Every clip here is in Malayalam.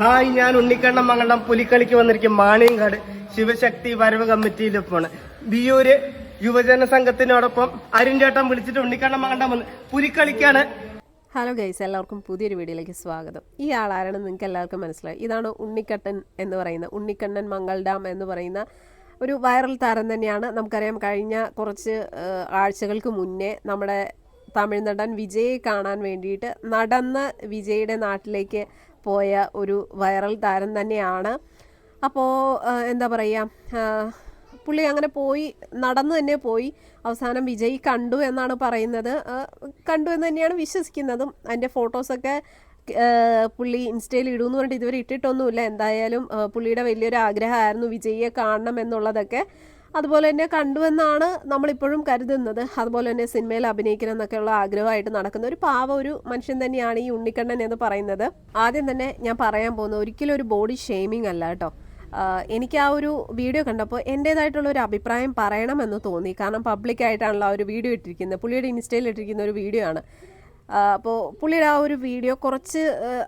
ഹായ് ഞാൻ ഉണ്ണിക്കണ്ണം മംഗളം പുലിക്കളിക്ക് വന്നിരിക്കും. മാണിയങ്കാട് ശിവശക്തി വരവ് കമ്മിറ്റിയിലൊപ്പമാണ് ബിയൂര് യുവജന സംഘത്തിനോടൊപ്പം അരുൺചേട്ടൻ വിളിച്ചിട്ട് ഉണ്ണിക്കണ്ണം മംഗളം വന്ന് പുലിക്കളിക്കാണ്. ഹലോ ഗൈസ് എല്ലാവർക്കും പുതിയൊരു വീഡിയോയിലേക്ക് സ്വാഗതം. ഈ ആളാരാണെന്ന് നിങ്ങൾക്ക് എല്ലാവർക്കും മനസ്സിലായി. ഇതാണ് ഉണ്ണിക്കട്ടൻ എന്ന് പറയുന്ന ഉണ്ണിക്കണ്ണൻ മംഗൾ ഡാം എന്ന് പറയുന്ന ഒരു വൈറൽ താരം തന്നെയാണ്. നമുക്കറിയാം കഴിഞ്ഞ കുറച്ച് ആഴ്ചകൾക്ക് മുന്നേ നമ്മുടെ തമിഴ് നടൻ വിജയെ കാണാൻ വേണ്ടിയിട്ട് നടന്ന് വിജയുടെ നാട്ടിലേക്ക് പോയ ഒരു വൈറൽ താരം തന്നെയാണ്. അപ്പോൾ എന്താ പറയുക പുള്ളി അങ്ങനെ പോയി നടന്നു തന്നെ പോയി. അവസാനം വിജയ് കണ്ടു എന്നാണ് പറയുന്നത്. കണ്ടു എന്ന് തന്നെയാണ് വിശ്വസിക്കുന്നതും. അതിന്റെ ഫോട്ടോസൊക്കെ പുള്ളി ഇൻസ്റ്റയിൽ ഇടുമെന്ന് പറഞ്ഞിട്ട് ഇതുവരെ ഇട്ടിട്ടൊന്നുമില്ല. എന്തായാലും പുള്ളിയുടെ വലിയൊരു ആഗ്രഹമായിരുന്നു വിജയിയെ കാണണം എന്നുള്ളതൊക്കെ. അതുപോലെ തന്നെ കണ്ടുവെന്നാണ് നമ്മളിപ്പോഴും കരുതുന്നത്. അതുപോലെ തന്നെ സിനിമയിൽ അഭിനയിക്കണം എന്നൊക്കെയുള്ള ആഗ്രഹമായിട്ട് നടക്കുന്ന ഒരു പാവ ഒരു മനുഷ്യൻ തന്നെയാണ് ഈ ഉണ്ണിക്കണ്ണൻ എന്ന് പറയുന്നത്. ആദ്യം തന്നെ ഞാൻ പറയാൻ പോകുന്നത് ഒരിക്കലും ഒരു ബോഡി ഷെയ്മിങ് അല്ല കേട്ടോ. എനിക്ക് ആ ഒരു വീഡിയോ കണ്ടപ്പോൾ എന്റേതായിട്ടുള്ള ഒരു അഭിപ്രായം പറയണമെന്ന് തോന്നി. കാരണം പബ്ലിക്കായിട്ടാണല്ലോ ആ ഒരു വീഡിയോ ഇട്ടിരിക്കുന്നത്. പുള്ളിയുടെ ഇൻസ്റ്റയിൽ ഇട്ടിരിക്കുന്ന ഒരു വീഡിയോ ആണ്. അപ്പോൾ പുള്ളിയുടെ ആ ഒരു വീഡിയോ കുറച്ച്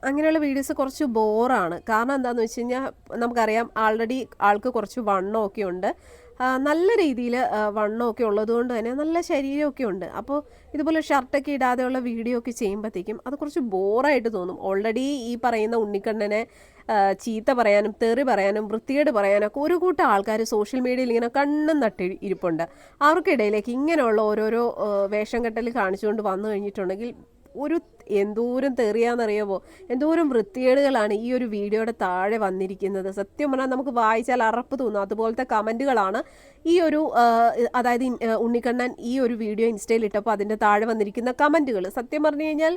അങ്ങനെയുള്ള വീഡിയോസ് കുറച്ച് ബോറാണ് കാരണം എന്താണെന്ന് വെച്ച് കഴിഞ്ഞാൽ നമുക്കറിയാം ആൾറെഡി ആൾക്ക് കുറച്ച് വണ്ണമൊക്കെ ഉണ്ട്. നല്ല രീതിയിൽ വണ്ണമൊക്കെ ഉള്ളതുകൊണ്ട് തന്നെ നല്ല ശരീരമൊക്കെ ഉണ്ട്. അപ്പോൾ ഇതുപോലെ ഷർട്ടൊക്കെ ഇടാതെയുള്ള വീഡിയോ ഒക്കെ ചെയ്യുമ്പോഴത്തേക്കും അത് കുറച്ച് ബോറായിട്ട് തോന്നും. ഓൾറെഡി ഈ പറയുന്ന ഉണ്ണിക്കണ്ണനെ ചീത്ത പറയാനും തെറി പറയാനും വൃത്തികേട് പറയാനും ഒക്കെ ഒരു കൂട്ടം ആൾക്കാർ സോഷ്യൽ മീഡിയയിൽ ഇങ്ങനെ കണ്ണും നട്ടി ഇരിപ്പുണ്ട്. അവർക്കിടയിലേക്ക് ഇങ്ങനെയുള്ള ഓരോരോ വേഷം കെട്ടൽ കാണിച്ചുകൊണ്ട് വന്നു കഴിഞ്ഞിട്ടുണ്ടെങ്കിൽ ഒരു എന്തോരം തെറിയാന്നറിയാമോ? എന്തോരം വൃത്തികേടുകളാണ് ഈ ഒരു വീഡിയോയുടെ താഴെ വന്നിരിക്കുന്നത്. സത്യം പറഞ്ഞാൽ നമുക്ക് വായിച്ചാൽ അറപ്പ് തോന്നും. അതുപോലത്തെ കമന്റുകളാണ് ഈ ഒരു അതായത് ഉണ്ണിക്കണ്ണൻ ഈ ഒരു വീഡിയോ ഇൻസ്റ്റയിൽ ഇട്ടപ്പോൾ അതിന്റെ താഴെ വന്നിരിക്കുന്ന കമന്റുകൾ. സത്യം പറഞ്ഞു കഴിഞ്ഞാൽ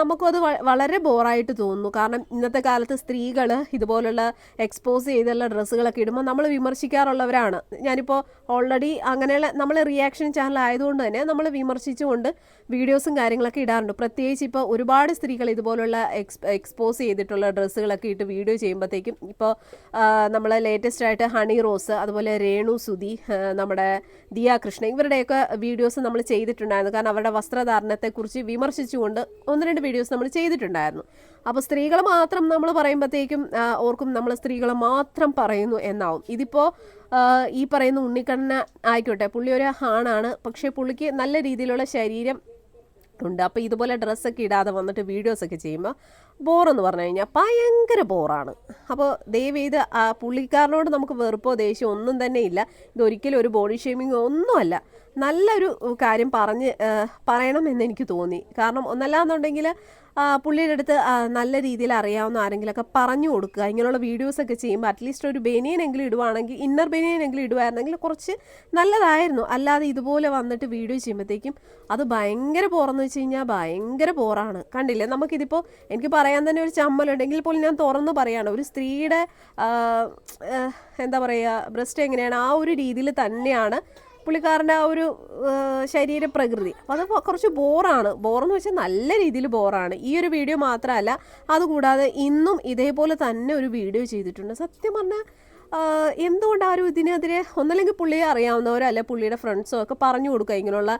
നമുക്കത് വളരെ ബോറായിട്ട് തോന്നുന്നു. കാരണം ഇന്നത്തെ കാലത്ത് സ്ത്രീകൾ ഇതുപോലുള്ള എക്സ്പോസ് ചെയ്തുള്ള ഡ്രസ്സുകളൊക്കെ ഇടുമ്പോൾ നമ്മൾ വിമർശിക്കാറുള്ളവരാണ്. ഞാനിപ്പോൾ ഓൾറെഡി അങ്ങനെയുള്ള നമ്മൾ റിയാക്ഷൻ ചാനൽ ആയതുകൊണ്ട് തന്നെ നമ്മൾ വിമർശിച്ചുകൊണ്ട് വീഡിയോസും കാര്യങ്ങളൊക്കെ ഇടാറുണ്ട്. പ്രത്യേകിച്ച് ഇപ്പോൾ ഒരുപാട് സ്ത്രീകൾ ഇതുപോലുള്ള എക്സ് എക്സ്പോസ് ചെയ്തിട്ടുള്ള ഡ്രസ്സുകളൊക്കെ ഇട്ട് വീഡിയോ ചെയ്യുമ്പോഴത്തേക്കും ഇപ്പോൾ നമ്മൾ ലേറ്റസ്റ്റ് ആയിട്ട് ഹണി റോസ് അതുപോലെ രേണു സുധി നമ്മുടെ ദിയ കൃഷ്ണ ഇവരുടെയൊക്കെ വീഡിയോസ് നമ്മൾ ചെയ്തിട്ടുണ്ടായിരുന്നു. കാരണം അവരുടെ വസ്ത്രധാരണത്തെക്കുറിച്ച് വിമർശിച്ചുകൊണ്ട് ഒന്ന് രണ്ട് വീഡിയോസ് നമ്മൾ ചെയ്തിട്ടുണ്ടായിരുന്നു. അപ്പോൾ സ്ത്രീകൾ മാത്രം നമ്മൾ പറയുമ്പോഴത്തേക്കും ഓർക്കും നമ്മൾ സ്ത്രീകൾ മാത്രം പറയുന്നു എന്നാവും. ഇതിപ്പോൾ ഈ പറയുന്ന ഉണ്ണിക്കണ്ണ ആയിക്കോട്ടെ പുള്ളി ഒരു ഹാണാണ് പക്ഷേ പുള്ളിക്ക് നല്ല രീതിയിലുള്ള ശരീരം ഉണ്ട് അപ്പോൾ ഇതുപോലെ ഡ്രസ്സൊക്കെ ഇടാതെ വന്നിട്ട് വീഡിയോസൊക്കെ ചെയ്യുമ്പോൾ ബോറെന്ന് പറഞ്ഞു കഴിഞ്ഞാൽ ഭയങ്കര ബോറാണ് അപ്പോൾ ദയവ് ചെയ്ത് ആ പുള്ളിക്കാരനോട് നമുക്ക് വെറുപ്പോ ദേഷ്യമോ ഒന്നും തന്നെ ഇല്ല. ഇതൊരിക്കലും ഒരു ബോഡി ഷേമിങ്ങോ ഒന്നുമല്ല. നല്ലൊരു കാര്യം പറഞ്ഞ് പറയണമെന്ന് എനിക്ക് തോന്നി. കാരണം ഒന്നല്ലാന്നുണ്ടെങ്കിൽ പുള്ളിയുടെ അടുത്ത് നല്ല രീതിയിൽ അറിയാവുന്ന ആരെങ്കിലുമൊക്കെ പറഞ്ഞു കൊടുക്കുക. ഇങ്ങനെയുള്ള വീഡിയോസൊക്കെ ചെയ്യുമ്പോൾ അറ്റ്ലീസ്റ്റ് ഒരു ബനിയനെങ്കിലും ഇടുവാണെങ്കിൽ ഇന്നർ ബനിയനെങ്കിലും ഇടുവായിരുന്നെങ്കിൽ കുറച്ച് നല്ലതായിരുന്നു. അല്ലാതെ ഇതുപോലെ വന്നിട്ട് വീഡിയോ ചെയ്യുമ്പോഴത്തേക്കും അത് ഭയങ്കര പോറെന്ന് വെച്ച് കഴിഞ്ഞാൽ ഭയങ്കര പോറാണ്. കണ്ടില്ലേ? നമുക്കിതിപ്പോൾ എനിക്ക് പറയാൻ തന്നെ ഒരു ചമ്മലുണ്ടെങ്കിൽ പോലും ഞാൻ തുറന്ന് പറയാണ്. ഒരു സ്ത്രീയുടെ എന്താ പറയുക ബ്രസ്റ്റ് എങ്ങനെയാണ്? ആ ഒരു രീതിയിൽ തന്നെയാണ് പുള്ളിക്കാരന്റെ ആ ഒരു ശരീരപ്രകൃതി അപ്പോൾ അത് കുറച്ച് ബോറാണ്. ബോറെന്ന് വെച്ചാൽ നല്ല രീതിയിൽ ബോറാണ്. ഈ ഒരു വീഡിയോ മാത്രമല്ല അതുകൂടാതെ ഇന്നും ഇതേപോലെ തന്നെ ഒരു വീഡിയോ ചെയ്തിട്ടുണ്ട്. സത്യം പറഞ്ഞാൽ എന്തുകൊണ്ട് ആരും ഇതിനെതിരെ ഒന്നല്ലെങ്കിൽ പുള്ളിയെ അറിയാവുന്നവരോ അല്ലെ പുള്ളിയുടെ ഫ്രണ്ട്സോ ഒക്കെ പറഞ്ഞു കൊടുക്കുക? ഇങ്ങനെയുള്ള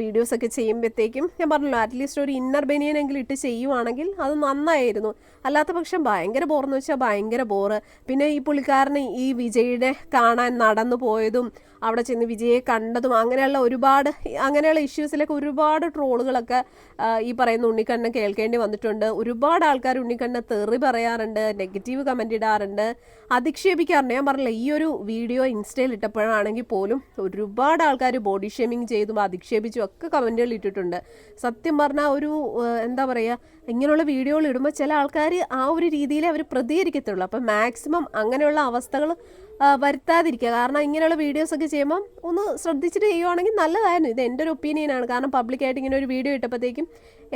വീഡിയോസ് ഒക്കെ ചെയ്യുമ്പോഴത്തേക്കും ഞാൻ പറഞ്ഞല്ലോ അറ്റ്ലീസ്റ്റ് ഒരു ഇന്നർ ബനിയനെങ്കിലും ഇട്ട് ചെയ്യുവാണെങ്കിൽ അത് നന്നായിരുന്നു. അല്ലാത്ത പക്ഷം ഭയങ്കര ബോറെന്ന് വെച്ചാൽ ഭയങ്കര ബോറ് പിന്നെ ഈ പുള്ളിക്കാരന് ഈ വിജയുടെ കാണാൻ നടന്നു പോയതും അവിടെ ചെന്ന് വിജയെ കണ്ടതും അങ്ങനെയുള്ള ഒരുപാട് അങ്ങനെയുള്ള ഇഷ്യൂസിലൊക്കെ ഒരുപാട് ട്രോളുകളൊക്കെ ഈ പറയുന്ന ഉണ്ണിക്കണ്ണൻ കേൾക്കേണ്ടി വന്നിട്ടുണ്ട്. ഒരുപാട് ആൾക്കാർ ഉണ്ണിക്കണ്ണൻ തെറി പറയാറുണ്ട് നെഗറ്റീവ് കമന്റ് ഇടാറുണ്ട് അധിക്ഷേപിക്കാറുണ്ട് ഞാൻ പറഞ്ഞില്ല ഈ ഒരു വീഡിയോ ഇൻസ്റ്റയിൽ ഇട്ടപ്പോഴാണെങ്കിൽ പോലും ഒരുപാട് ആൾക്കാർ ബോഡി ഷേമിങ് ചെയ്തും അധിക്ഷേപിച്ചും ഒക്കെ കമന്റുകൾ ഇട്ടിട്ടുണ്ട്. സത്യം പറഞ്ഞാൽ ഒരു എന്താ പറയുക ഇങ്ങനെയുള്ള വീഡിയോകൾ ഇടുമ്പോൾ ചില ആൾക്കാർ ആ ഒരു രീതിയിൽ അവർ പ്രതികരിക്കത്തുള്ളൂ. അപ്പം മാക്സിമം അങ്ങനെയുള്ള അവസ്ഥകൾ വരുത്താതിരിക്കുക. കാരണം ഇങ്ങനെയുള്ള വീഡിയോസ് ഒക്കെ ചെയ്യുമ്പം ഒന്ന് ശ്രദ്ധിച്ചിട്ട് ചെയ്യുവാണെങ്കിൽ നല്ലതായിരുന്നു. ഇത് എന്റെ ഒരു ഒപ്പീനിയനാണ് കാരണം പബ്ലിക്കായിട്ട് ഇങ്ങനെ ഒരു വീഡിയോ ഇട്ടപ്പോഴത്തേക്കും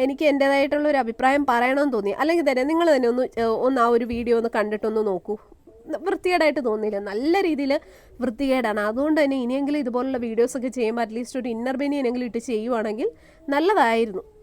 എനിക്ക് എന്റേതായിട്ടുള്ള ഒരു അഭിപ്രായം പറയണമെന്ന് തോന്നി. അല്ലെങ്കിൽ തന്നെ നിങ്ങൾ തന്നെ ഒന്ന് ഒന്ന് ആ ഒരു വീഡിയോ ഒന്ന് കണ്ടിട്ടൊന്ന് നോക്കൂ. വൃത്തികേടായിട്ട് തോന്നിയില്ല. നല്ല രീതിയിൽ വൃത്തികേടാണ്. അതുകൊണ്ട് തന്നെ ഇനിയെങ്കിലും ഇതുപോലുള്ള വീഡിയോസൊക്കെ ചെയ്യുമ്പോൾ അറ്റ്ലീസ്റ്റ് ഒരു ഇന്നർ ബെനിയെങ്കിലും ഇട്ട് ചെയ്യുവാണെങ്കിൽ നല്ലതായിരുന്നു.